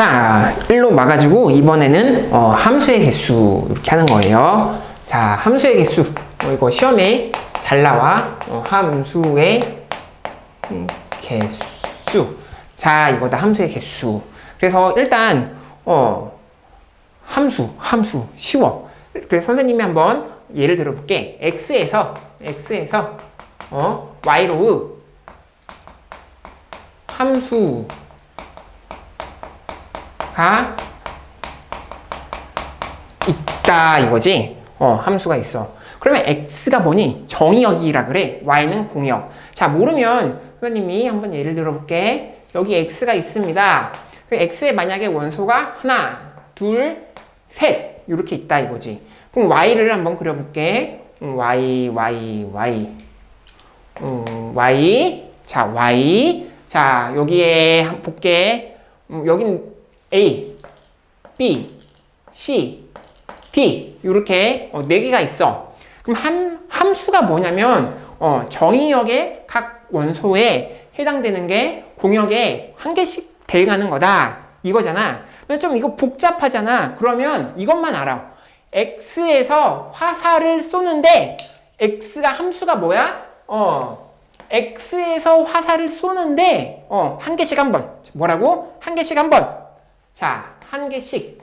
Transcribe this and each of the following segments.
자, 1로 막아주고 이번에는 어, 함수의 개수 이렇게 하는 거예요. 자, 함수의 개수. 어, 이거 시험에 잘 나와. 어, 함수의 음, 개수. 자, 이거다 함수의 개수. 그래서 일단 어, 함수, 함수 쉬워. 그래서 선생님이 한번 예를 들어볼게. x에서 x에서 어, y로 함수 가 있다 이거지. 어, 함수가 있어. 그러면 x가 뭐니? 정의역이라 그래. y는 공역. 자, 모르면 선생님이 한번 예를 들어볼게. 여기 x가 있습니다. 그 x에 만약에 원소가 하나, 둘, 셋 이렇게 있다 이거지. 그럼 y를 한번 그려볼게. 음, y, y, y. 음, y. 자, y. 자, 여기에 한- 볼게. 음, 여기는 a, b, c, d 이렇게 어, 네 개가 있어. 그럼 한 함수가 뭐냐면 어, 정의역의 각 원소에 해당되는 게 공역에 한 개씩 대응하는 거다. 이거잖아. 근데 좀 이거 복잡하잖아. 그러면 이것만 알아. x에서 화살을 쏘는데 x가 함수가 뭐야? 어. x에서 화살을 쏘는데 어, 한 개씩 한 번. 뭐라고? 한 개씩 한 번. 자, 한 개씩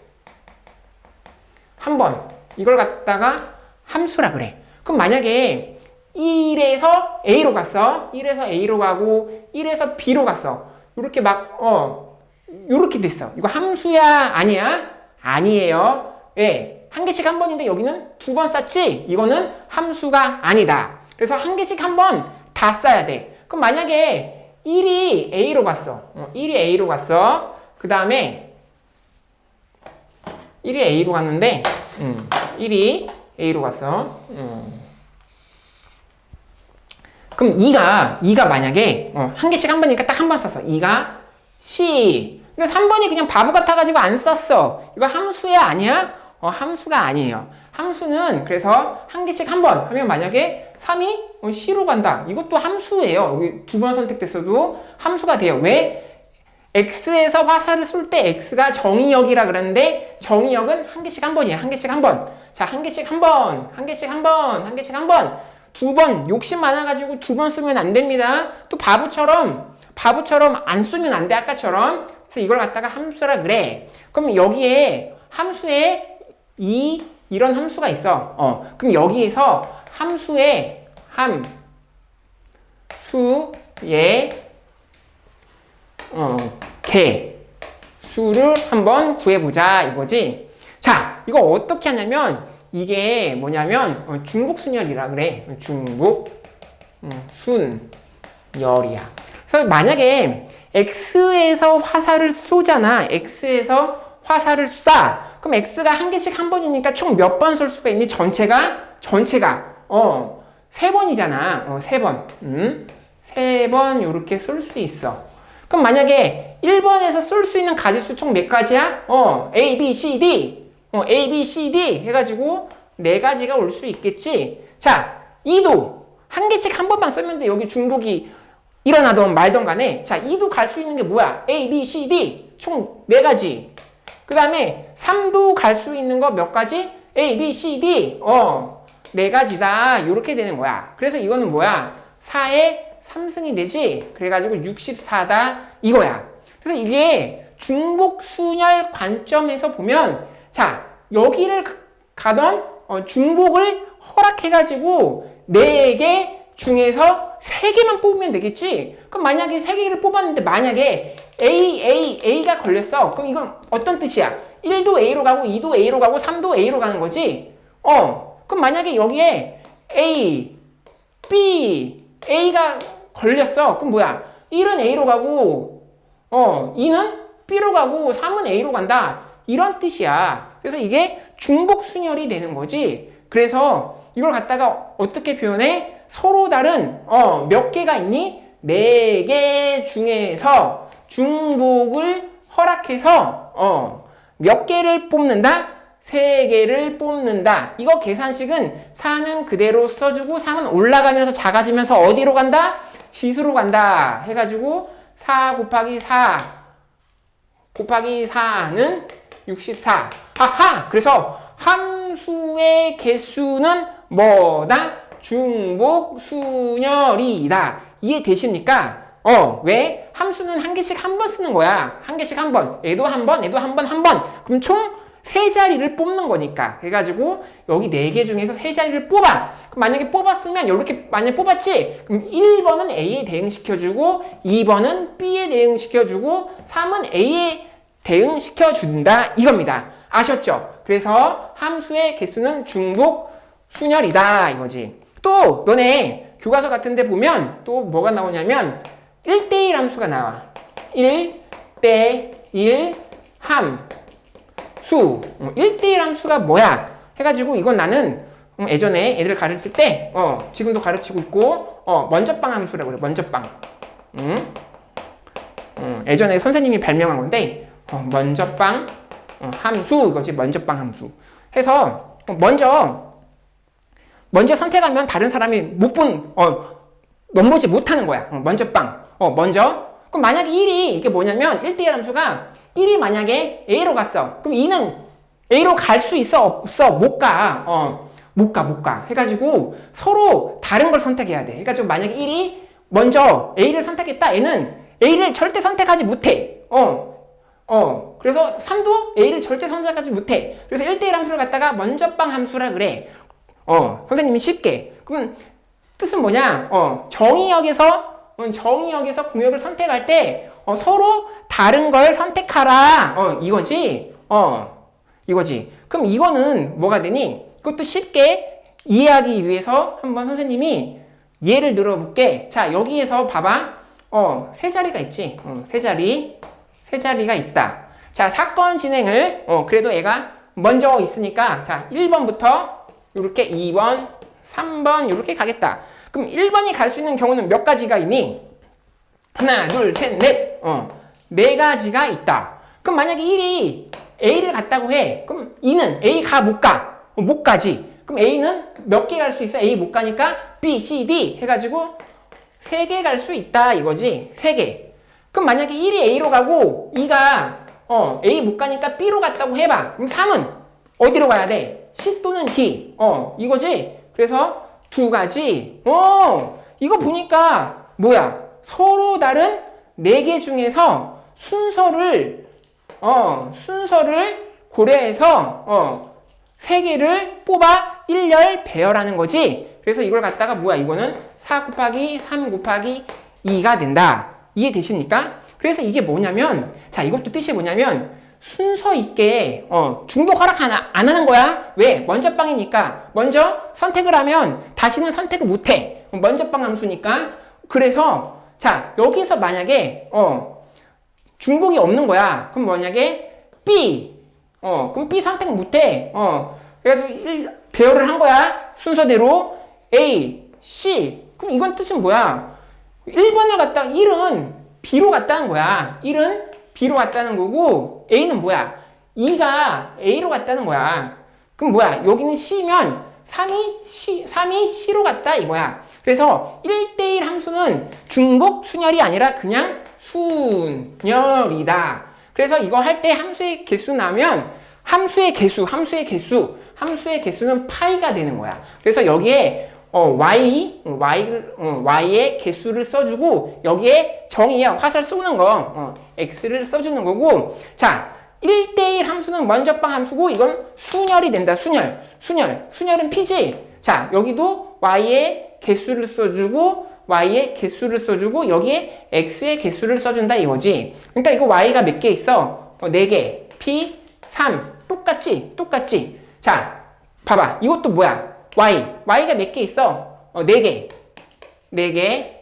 한 번. 이걸 갖다가 함수라 그래. 그럼 만약에 1에서 A로 갔어. 1에서 A로 가고 1에서 B로 갔어. 이렇게 막 어, 요렇게 됐어. 이거 함수야? 아니야? 아니에요. 예. 한 개씩 한 번인데 여기는 두 번 쌌지? 이거는 함수가 아니다. 그래서 한 개씩 한 번 다 써야 돼. 그럼 만약에 1이 A로 갔어. 어, 1이 A로 갔어. 그 다음에 1이 A로 갔는데, 음, 1이 A로 갔어. 음. 그럼 2가, 2가 만약에, 어, 한 개씩 한 번이니까 딱 한 번 썼어. 2가 C. 근데 3번이 그냥 바보 같아가지고 안 썼어. 이거 함수야? 아니야? 어, 함수가 아니에요. 함수는 그래서 한 개씩 한 번 하면 만약에 3이 어, C로 간다. 이것도 함수예요. 여기 두 번 선택됐어도 함수가 돼요. 왜? X에서 화살을 쏠 때 X가 정의역이라 그러는데 정의역은 한 개씩 한 번이에요. 한 개씩 한 번. 자, 한 개씩 한 번, 한 개씩 한 번, 한 개씩 한 번. 두 번, 욕심 많아가지고 두 번 쓰면 안 됩니다. 또 바보처럼, 바보처럼 안 쓰면 안 돼. 아까처럼. 그래서 이걸 갖다가 함수라 그래. 그럼 여기에 함수에 이, 이런 함수가 있어. 어, 그럼 여기에서 함수의 함 수의 어, 개 수를 한번 구해보자 이거지. 자, 이거 어떻게 하냐면 이게 뭐냐면 어, 중복 순열이라 그래. 중복 음, 순열이야. 그래서 만약에 x에서 화살을 쏘잖아. x에서 화살을 쏴. 그럼 x가 한 개씩 한 번이니까 총 몇 번 쏠 수가 있니? 전체가 전체가 어, 세 번이잖아. 어, 세 번. 음? 세번 요렇게 쏠 수 있어. 그럼 만약에 1번에서 쏠수 있는 가지수 총 몇 가지야? 어, A, B, C, D. 어, A, B, C, D 해가지고 네 가지가 올 수 있겠지. 자, 2도 한 개씩 한 번만 쏘면 돼. 여기 중복이 일어나던 말던 간에. 자, 2도 갈 수 있는 게 뭐야? A, B, C, D. 총 네 가지. 그 다음에 3도 갈 수 있는 거 몇 가지? A, B, C, D. 어, 네 가지다. 이렇게 되는 거야. 그래서 이거는 뭐야? 4의 3승이 되지? 그래가지고 64다. 이거야. 그래서 이게 중복 순열 관점에서 보면, 자, 여기를 가던 어, 중복을 허락해가지고 4개 중에서 3개만 뽑으면 되겠지? 그럼 만약에 3개를 뽑았는데 만약에 A, A, A가 걸렸어. 그럼 이건 어떤 뜻이야? 1도 A로 가고 2도 A로 가고 3도 A로 가는 거지? 어. 그럼 만약에 여기에 A, B, A가 걸렸어. 그럼 뭐야? 1은 A로 가고, 어, 2는 B로 가고, 3은 A로 간다. 이런 뜻이야. 그래서 이게 중복 순열이 되는 거지. 그래서 이걸 갖다가 어떻게 표현해? 서로 다른, 어, 몇 개가 있니? 네 개 중에서 중복을 허락해서, 어, 몇 개를 뽑는다? 세 개를 뽑는다. 이거 계산식은 4는 그대로 써주고 3은 올라가면서 작아지면서 어디로 간다? 지수로 간다. 해가지고 4 곱하기 4 곱하기 4는 64. 아하! 그래서 함수의 개수는 뭐다? 중복 순열이다. 이해되십니까? 어, 왜? 함수는 한 개씩 한 번 쓰는 거야. 한 개씩 한 번. 얘도 한 번, 얘도 한 번, 한 번. 그럼 총 세 자리를 뽑는 거니까. 그래가지고 여기 네 개 중에서 세 자리를 뽑아. 그럼 만약에 뽑았으면 이렇게 만약에 뽑았지? 그럼 1번은 A에 대응시켜주고 2번은 B에 대응시켜주고 3은 A에 대응시켜준다. 이겁니다. 아셨죠? 그래서 함수의 개수는 중복 순열이다. 이거지. 또 너네 교과서 같은 데 보면 또 뭐가 나오냐면 1대1 함수가 나와. 1대1 함 수. 1대1 함수가 뭐야? 해가지고 이건 나는 음, 예전에 애들 가르칠 때, 어, 지금도 가르치고 있고, 어, 먼저빵 함수라고 그래, 먼저빵. 음? 음, 예전에 선생님이 발명한 건데, 어, 먼저빵 어, 함수, 이것이 먼저빵 함수. 해서, 어, 먼저, 먼저 선택하면 다른 사람이 못 본, 어, 넘보지 못하는 거야. 어, 먼저 빵. 어, 먼저. 그럼 만약에 1이, 이게 뭐냐면, 1대1 함수가 1이 만약에 A로 갔어. 그럼 2는 A로 갈 수 있어? 없어? 못 가. 어, 못 가, 못 가. 해가지고 서로 다른 걸 선택해야 돼. 해가지고 만약에 1이 먼저 A를 선택했다. 얘는 A를 절대 선택하지 못해. 어, 어. 그래서 3도 A를 절대 선택하지 못해. 그래서 1대1 함수를 갖다가 먼저 빵 함수라 그래. 어, 선생님이 쉽게. 그럼 뜻은 뭐냐? 어, 정의역에서 어, 정의역에서 공역을 선택할 때 어, 서로 다른 걸 선택하라. 어, 이거지. 어, 이거지. 그럼 이거는 뭐가 되니? 그것도 쉽게 이해하기 위해서 한번 선생님이 예를 들어볼게. 자, 여기에서 봐봐. 어, 세 자리가 있지. 어, 세 자리. 세 자리가 있다. 자, 사건 진행을, 어, 그래도 얘가 먼저 있으니까, 자, 1번부터 이렇게 2번, 3번, 이렇게 가겠다. 그럼 1번이 갈 수 있는 경우는 몇 가지가 있니? 하나, 둘, 셋, 넷. 어, 네 가지가 있다. 그럼 만약에 1이 A를 갔다고 해. 그럼 2는 A 가, 못 가. 어, 못 가지. 그럼 A는 몇 개 갈 수 있어? A 못 가니까 B, C, D 해가지고 세 개 갈 수 있다. 이거지. 세 개. 그럼 만약에 1이 A로 가고 2가 어, A 못 가니까 B로 갔다고 해봐. 그럼 3은 어디로 가야 돼? C 또는 D. 어, 이거지? 그래서 두 가지. 어, 이거 보니까 뭐야? 서로 다른 네 개 중에서 순서를 어, 순서를 고려해서 어, 세 개를 뽑아 일렬 배열하는 거지. 그래서 이걸 갖다가 뭐야? 이거는 4 곱하기 3 곱하기 2가 된다. 이해되십니까? 그래서 이게 뭐냐면 자, 이것도 뜻이 뭐냐면 순서 있게 어, 중복 허락 안, 안 하는 거야. 왜? 먼저 빵이니까. 먼저 선택을 하면 다시는 선택을 못 해. 먼저 빵 함수니까. 그래서 자, 여기서 만약에 어, 중복이 없는 거야. 그럼 만약에 B 어, 그럼 B 선택 못 해. 어. 그래서 1 배열을 한 거야. 순서대로 A, C. 그럼 이건 뜻은 뭐야? 1번을 갖다가 1은 B로 갔다는 거야. 1은 B로 갔다는 거고 A는 뭐야? 2가 A로 갔다는 거야. 그럼 뭐야? 여기는 C면 3이 C, 3이 C로 갔다 이거야. 그래서 1대 1 함수는 중복 순열이 아니라 그냥 순열이다. 그래서 이거 할 때 함수의 개수 나면 함수의 개수, 함수의 개수, 함수의 개수는 파이가 되는 거야. 그래서 여기에 어, y, y, 어, y의 개수를 써주고 여기에 정의야 화살 쏘는 거 어, x를 써주는 거고 자 1대1 함수는 먼저빵 함수고 이건 순열이 된다 순열 순열 순열은 p지 자 여기도 y의 개수를 써주고 y의 개수를 써주고 여기에 x의 개수를 써준다 이거지 그러니까 이거 y가 몇 개 있어 어, 4개 p 3 똑같지 똑같지 자 봐봐 이것도 뭐야 y. y가 몇 개 있어? 어, 4개. 4개.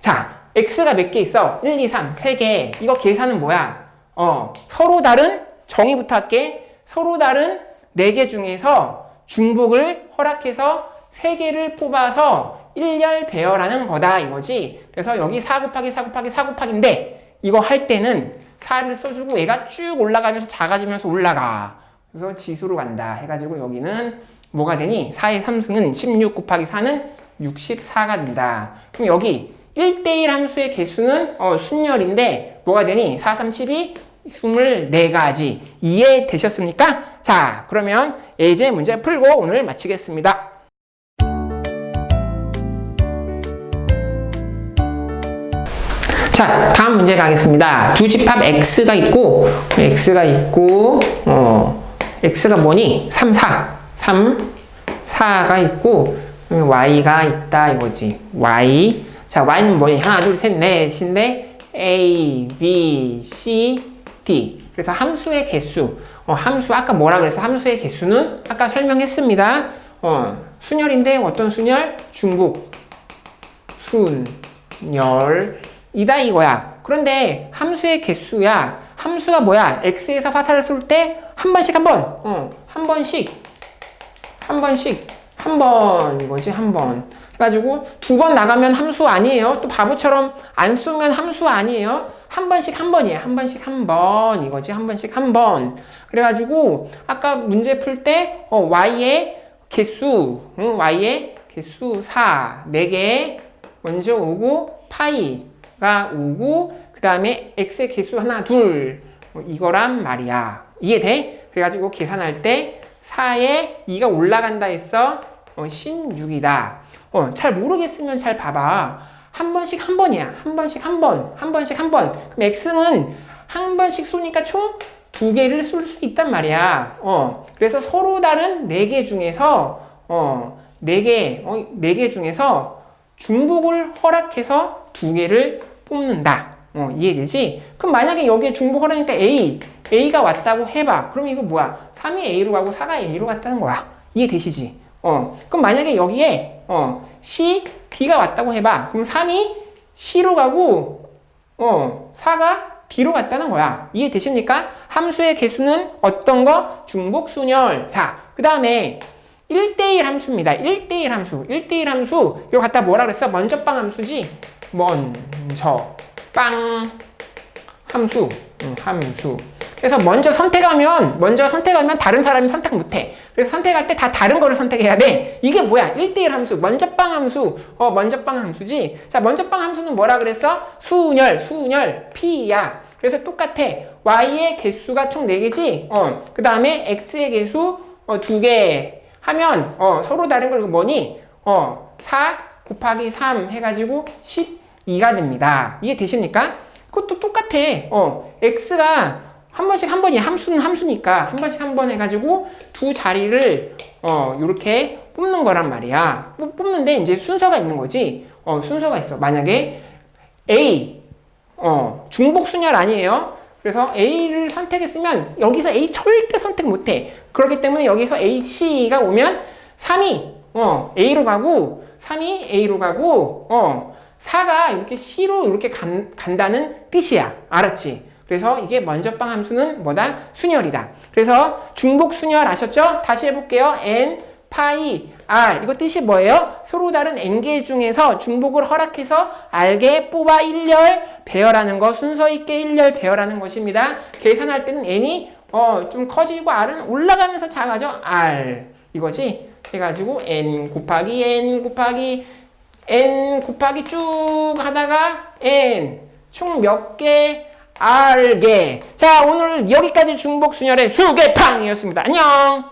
자, x가 몇 개 있어? 1, 2, 3. 3개. 이거 계산은 뭐야? 어, 서로 다른, 정의부터 할게. 서로 다른 4개 중에서 중복을 허락해서 3개를 뽑아서 1열 배열하는 거다. 이거지. 그래서 여기 4 곱하기 4 곱하기 4 곱하기인데, 이거 할 때는 4를 써주고 얘가 쭉 올라가면서 작아지면서 올라가. 그래서 지수로 간다 해가지고 여기는 뭐가 되니? 4의 3승은 16 곱하기 4는 64가 된다. 그럼 여기 1대1 함수의 개수는 어, 순열인데 뭐가 되니? 4, 3, 12, 24가지 이해 되셨습니까? 자 그러면 예제 문제 풀고 오늘 마치겠습니다. 자, 다음 문제 가겠습니다. 두 집합 x가 있고, x가 있고, 어, x가 뭐니? 3, 4. 3, 4가 있고, y가 있다 이거지. y. 자, y는 뭐니? 하나, 둘, 셋, 넷인데, a, b, c, d. 그래서 함수의 개수. 어, 함수, 아까 뭐라 그래서 함수의 개수는 아까 설명했습니다. 어, 순열인데 어떤 순열? 중복. 순열. 이다 이거야. 그런데 함수의 개수야. 함수가 뭐야? x에서 화살을 쏠 때 한 번씩 한 번. 어, 한 번씩. 한 번씩. 한 번. 이거지, 한 번. 그래가지고 두 번 나가면 함수 아니에요. 또 바보처럼 안 쏘면 함수 아니에요. 한 번씩 한 번이에요. 한 번씩 한 번. 이거지, 한 번씩 한 번. 그래가지고 아까 문제 풀 때, 어, y의 개수, 응, y의 개수 4, 4개 먼저 오고, 파이. 가 오고 그 다음에 x의 개수 하나 둘. 어, 이거란 말이야. 이해돼? 그래가지고 계산할 때 4에 2가 올라간다 했어? 어, 16이다. 어, 잘 모르겠으면 잘 봐봐. 한 번씩 한 번이야. 한 번씩 한번한 번씩 한번. 그럼 x는 한 번씩 쏘니까 총 두 개를 쏠 수 있단 말이야. 어, 그래서 서로 다른 네 개 중에서 어, 네 개, 어, 네개 중에서 중복을 허락해서 두 개를 뽑는다. 어, 이해되지? 그럼 만약에 여기에 중복 허락이니까 A, A가 왔다고 해봐. 그럼 이거 뭐야? 3이 A로 가고 4가 A로 갔다는 거야. 이해되시지? 어, 그럼 만약에 여기에 어, C, D가 왔다고 해봐. 그럼 3이 C로 가고 어, 4가 D로 갔다는 거야. 이해되십니까? 함수의 개수는 어떤 거? 중복순열. 자, 그 다음에 1대1 함수입니다. 1대1 함수. 1대1 함수. 이거 갖다 뭐라 그랬어? 먼저 빵 함수지? 먼저 빵 함수 음, 함수. 그래서 먼저 선택하면 먼저 선택하면 다른 사람이 선택 못해. 그래서 선택할 때 다 다른 거를 선택해야 돼. 이게 뭐야? 1대1 함수. 먼저 빵 함수. 어 먼저 빵 함수지? 자 먼저 빵 함수는 뭐라 그랬어? 순열 순열 p야. 그래서 똑같아. Y의 개수가 총 4개지? 어그 다음에 x의 개수 어, 2개. 하면 어 서로 다른 걸 뭐니? 어 4 곱하기 3 해가지고 10 2가 됩니다. 이게 되십니까? 그것도 똑같아. 어, x가 한 번씩 한 번이 함수는 함수니까 한 번씩 한 번 해가지고 두 자리를 어 이렇게 뽑는 거란 말이야. 뽑- 뽑는데 이제 순서가 있는 거지. 어 순서가 있어. 만약에 A 어 중복 순열 아니에요. 그래서 A를 선택했으면 여기서 A 절대 선택 못해. 그렇기 때문에 여기서 A, C가 오면 3이 어 A로 가고 3이 A로 가고 어 4가 이렇게 C로 이렇게 간, 간다는 뜻이야. 알았지? 그래서 이게 먼저빵 함수는 뭐다? 순열이다. 그래서 중복 순열 아셨죠? 다시 해볼게요. n, 파이, r. 이거 뜻이 뭐예요? 서로 다른 n개 중에서 중복을 허락해서 r개 뽑아 1열 배열하는 거, 순서 있게 1열 배열하는 것입니다. 계산할 때는 n이 어, 좀 커지고 r은 올라가면서 작아져. r. 이거지? 해가지고 n 곱하기 n 곱하기 n 곱하기 쭉 하다가 n 총 몇 개? r개. 자, 오늘 여기까지 중복 순열의 수개팡이었습니다. 안녕!